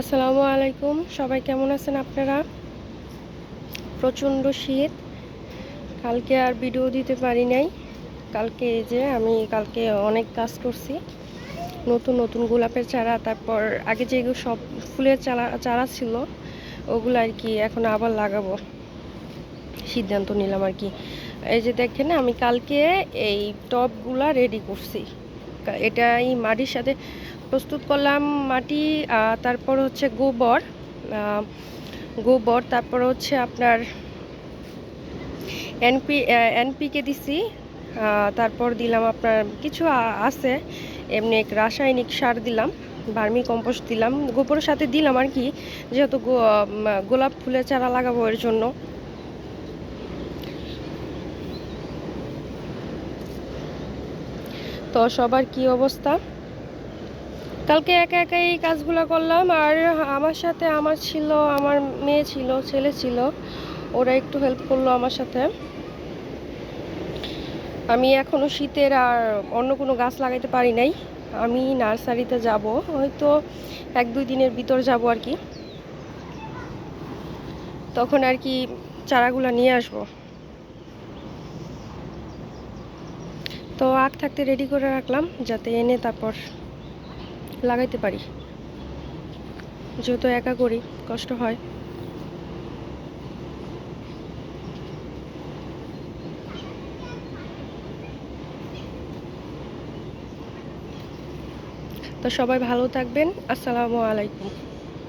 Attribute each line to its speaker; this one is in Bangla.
Speaker 1: আসসালামু আলাইকুম। সবাই কেমন আছেন আপনারা? প্রচণ্ড শীত। কালকে আর ভিডিও দিতে পারি নাই। কালকে এই যে আমি কালকে অনেক কাজ করছি। নতুন নতুন গোলাপের চারা, তারপর আগে যেগুলো সব ফুলের চারা চারা ছিল, ওগুলো আর কি এখন আবার লাগাবো। সিদ্ধান্ত নিলাম আর কি। এই যে দেখেন, আমি কালকে এই টবগুলা রেডি করছি। এটাই মাটির সাথে প্রস্তুত করলাম মাটি তারপর হচ্ছে গোবর গোবর, তারপর হচ্ছে আপনার এনপি এনপিকে দিছি তারপর দিলাম আপনার কিছু আছে, এমনি রাসায়নিক সার দিলাম, ভার্মি কম্পোস্ট দিলাম, গোবরের সাথে দিলাম আর কি, যেহেতু গোলাপ ফুলের চারা লাগাবো এর জন্য। তো সবার কি অবস্থা? কালকে একা একা এই কাজগুলো করলাম আর আমার সাথে আমার ছিল, আমার মেয়ে ছিল, ছেলে ছিল। ওরা একটু হেল্প করল আমার সাথে। আমি এখনও শীতের আর অন্য কোনো গাছ লাগাইতে পারি নাই। আমি নার্সারিতে যাব, হয়তো এক দুই দিনের ভিতর যাব আর কি। তখন আর কি চারাগুলো নিয়ে আসব। তো আগ থাকতে রেডি করে রাখলাম, যাতে এনে তারপর লাগাইতে পারি। যেহেতু একা করি কষ্ট হয়। তো সবাই ভালো থাকবেন। আসসালামু আলাইকুম।